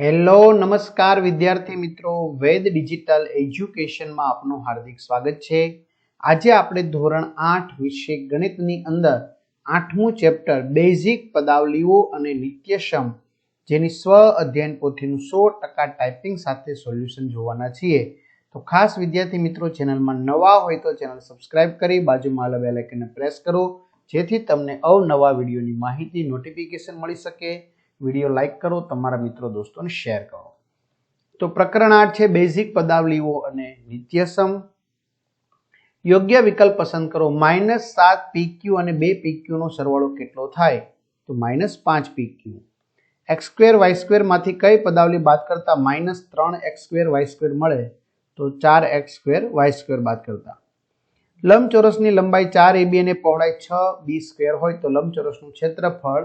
Hello, નમસ્કાર વિદ્યાર્થી મિત્રો. વેદ ડિજિટલ એજ્યુકેશનમાં આપનું હાર્દિક સ્વાગત છે. આજે આપણે ધોરણ આઠ વિશે ગણિતની અંદર આઠમું ચેપ્ટર બેઝિક પદાવલીઓ અને નિત્યશમ જેની સ્વ અધ્યયન પોથીનું સો ટકા ટાઈપિંગ સાથે સોલ્યુશન જોવાના છીએ. તો ખાસ વિદ્યાર્થી મિત્રો, ચેનલમાં નવા હોય તો ચેનલ સબસ્ક્રાઇબ કરી, બાજુમાં આવેલા બેલ આઇકનને પ્રેસ કરો, જેથી તમને અવનવા વિડીયોની માહિતી, નોટિફિકેશન મળી શકે. વીડિયો લાઈક કરો, તમારા મિત્રો, દોસ્તોને શેર કરો. તો પ્રકરણ આઠ છે, બેઝિક પદાવલીઓ અને નિત્યસમ. યોગ્ય વિકલ્પ પસંદ કરો. માઇનસ સાત પીક્યુ અને બે પીક્યુ નો સરવાળો કેટલો થાય? તો માઇનસ પાંચ પીક્યુ એક્સ સ્ક્વેર વાય સ્ક્વેરમાંથી કઈ પદાવલી બાદ કરતા માઇનસ ત્રણ એક્સ સ્ક્વેર વાય સ્ક્વેર મળે? તો ચાર એક્સ સ્ક્વેર વાય સ્ક્વેર બાદ કરતા. લંબચોરસની લંબાઈ ચાર એબી અને પહોળાઈ છ બી સ્ક્વેર હોય તો લંબચોરસનું ક્ષેત્રફળ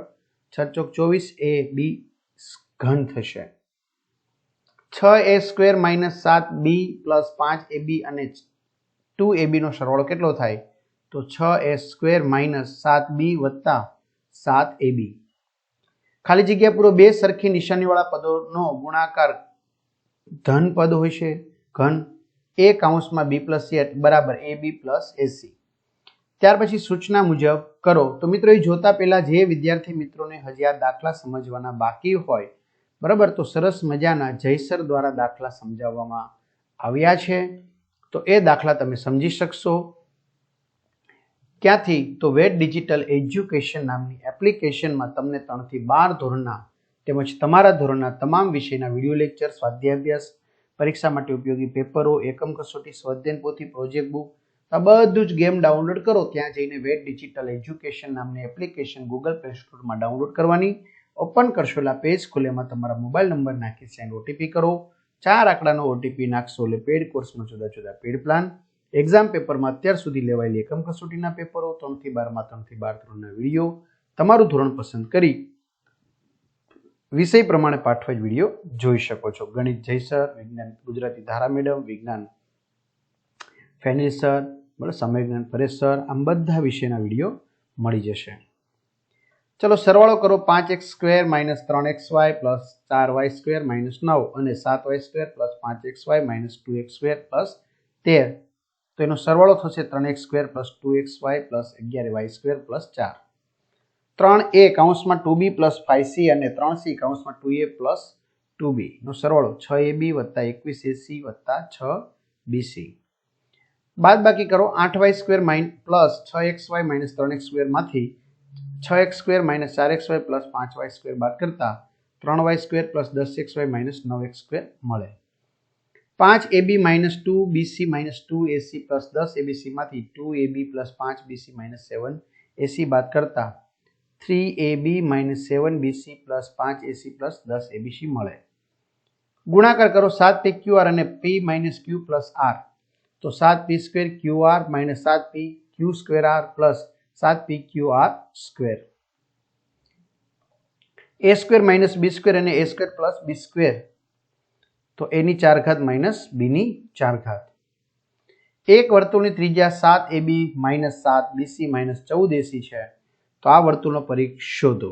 છ ચોક ચોવીસ એ બી ઘન થશે. છ એ સ્ક્વેર માઇનસ સાત બી પ્લસ પાંચ એ બી અને ટુ એ બીનો સરવાળો કેટલો થાય? તો છ એ સ્ક્વેર માઇનસ સાત બી વત્તા સાત એ બી. ખાલી જગ્યા પૂરો બે સરખી નિશાનીવાળા પદોનો ગુણાકાર ધન પદ હોય છે. ઘન એ કાઉન્સમાં બી પ્લસ સી બરાબર એ બી પ્લસ એસી ત્યાર પછી સૂચના મુજબ કરો. તો મિત્રો, એ જોતા પહેલા જે વિદ્યાર્થી મિત્રોને હજી આ દાખલા સમજવાના બાકી હોય, બરાબર? તો સરસ મજાના જયસર દ્વારા દાખલા સમજાવવામાં આવ્યા છે. તો એ દાખલા તમે સમજી શકશો. ક્યાંથી? તો વેટ ડિજિટલ એજ્યુકેશન નામની એપ્લિકેશનમાં તમને ત્રણથી બાર ધોરણના તેમજ તમારા ધોરણના તમામ વિષયના વીડિયો લેક્ચર, સ્વાધ્યાય અભ્યાસ, પરીક્ષા માટે ઉપયોગી પેપરો, એકમ કસોટી, સ્વાધ્યાયન પોથી પ્રોજેક્ટ બુક આ બધું જ ગેમ ડાઉનલોડ કરો. ત્યાં જઈને વેટ ડિજિટલ એજ્યુકેશન નામની એપ્લિકેશન ગૂગલ પ્લે સ્ટોરમાં ડાઉનલોડ કરવાની. ઓપન કરશો એટલે પેજ ખુલે, એમાં તમારા મોબાઈલ નંબર નાખી સેન્ડ ઓટીપી કરો. ચાર આંકડાનો ઓટીપી નાખશો એટલે પેડ કોર્સમાં જુદા જુદા પેડ પ્લાન એક્ઝામ પેપરમાં અત્યાર સુધી લેવાયેલી એકમ કસોટીના પેપરો ત્રણથી બારમાં, ત્રણથી બાર ધોરણના વીડિયો તમારું ધોરણ પસંદ કરી વિષય પ્રમાણે પાઠવા જ વીડિયો જોઈ શકો છો. ગણિત જયસર, વિજ્ઞાન ગુજરાતી ધારા મેડમ, વિજ્ઞાન ફેનિલ સર બરાબર સમયજ્ઞાન પરેશ સર, આમ બધા વિષયના વીડિયો મળી જશે. ચલો, સરવાળો કરો પાંચ એક્સ સ્ક્વેર માઇનસ ત્રણ એક્સ વાય પ્લસ ચાર વાય સ્ક્વેર માઇનસ નવ અને સાત વાય સ્ક્વેર પ્લસ પાંચ x y minus two x square plus તેર. તો એનો સરવાળો થશે ત્રણ x square plus two x y plus અગિયાર વાય સ્ક્વેર પ્લસ ચાર. ત્રણ એ કાઉન્સમાં two b plus five c અને ત્રણ c કાઉન્સમાં two a plus two b. નો સરવાળો છ એ બી વત્તા એકવીસ એસી વત્તા છ બીસી બાદ બાકી કરો આઠ વાય સ્ક્વેર માઇન પ્લસ છ એક્સ વાય માઇનસ ત્રણ એક્સ સ્ક્વેરમાંથી છ એક્સ સ્ક્વેર માઇનસ ચાર એક્સ વાય પ્લસ પાંચ વાય સ્ક્વેર બાદ કરતા ત્રણ વાય સ્ક્વેર પ્લસ દસ એક્સ વાય માઇનસ નવ એક્સ સ્ક્વેર મળે. પાંચ ab minus two bc minus two ac plus દસ એબીસીમાંથી ટુ એબી પ્લસ પાંચ બીસી માઇનસ સેવન એસી બાદ કરતા three ab minus seven bc plus પાંચ એસી પ્લસ દસ એબીસી મળે. ગુણાકાર કરો સાત પી ક્યુ આર અને p minus q plus r. તો સાત p square q r minus સાત p q square r plus સાત p q r square. A square minus b square અને a square plus b square. તો એની ચાર ઘાત માઇનસ બીની ચાર ઘાત. એક વર્તુળની ત્રિજ્યા સાત એ બી માઇનસ સાત બીસી માઇનસ ચૌદ એસી છે. તો આ વર્તુળનો પરીક્ષ શોધો.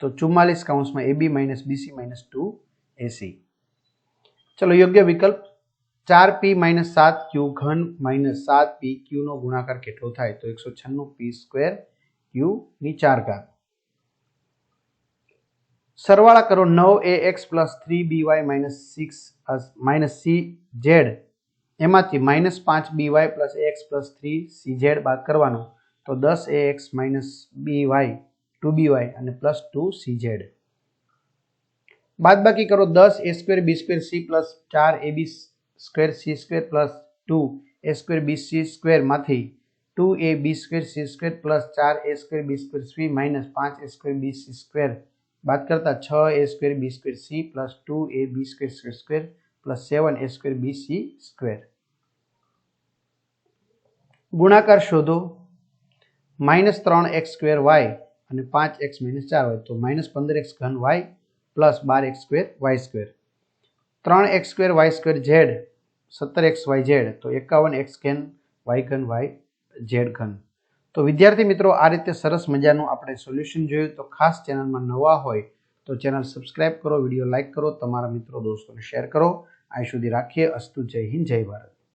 તો ચુમ્માલીસ કાઉન્સમાં a b minus bc minus two ac ચલો, યોગ્ય વિકલ્પ ચાર પી માઇનસ સાત ક્યુ ઘન માઇનસ સાત પી ક્યુનો ગુણાકાર કેટલો થાય તો એકસો છન્નું પી સ્ક્વેર ક્યુની ચાર ઘાત. સરવાળા કરો નવ a x plus three b y minus six minus c z. એમાંથી માઇનસ પાંચ b y plus x plus three c z બાદ કરવાનો. તો દસ a x minus b y two b y અને પ્લસ ટુ સી ઝેડ. બાદ બાકી કરો દસ a square b square c plus ચાર a b square c square plus two a square b c સ્ક્વેરમાંથી two a b square c square plus ચાર a square b square c minus પાંચ a square b c square. બાદ કરતા છ a square b square c plus two a b square square square plus seven a square b c square. ગુણાકાર શોધો. Minus ત્રણ x square Y અને પાંચ x minus ચાર હોય તો માઇનસ પંદર એક્સ ઘન વાય પ્લસ બાર એક્સ સ્ક્વેર વાય સ્ક્વેર. ત્રણ x square y square z, સત્તર એક્સ વાય ઝેડ, તો એકાવન એક્સ ઘન, વાય ઘન, વાય ઝેડ ઘન. તો વિદ્યાર્થી મિત્રો, આ રીતે સરસ મજાનું આપણે સોલ્યુશન જોયું. તો ખાસ ચેનલમાં નવા હોય તો ચેનલ સબસ્ક્રાઇબ કરો, વીડિયો લાઇક કરો, તમારા મિત્રો, દોસ્તોને શેર કરો. અહીં સુધી રાખીએ. અસ્તુ જય હિન્દ, જય ભારત.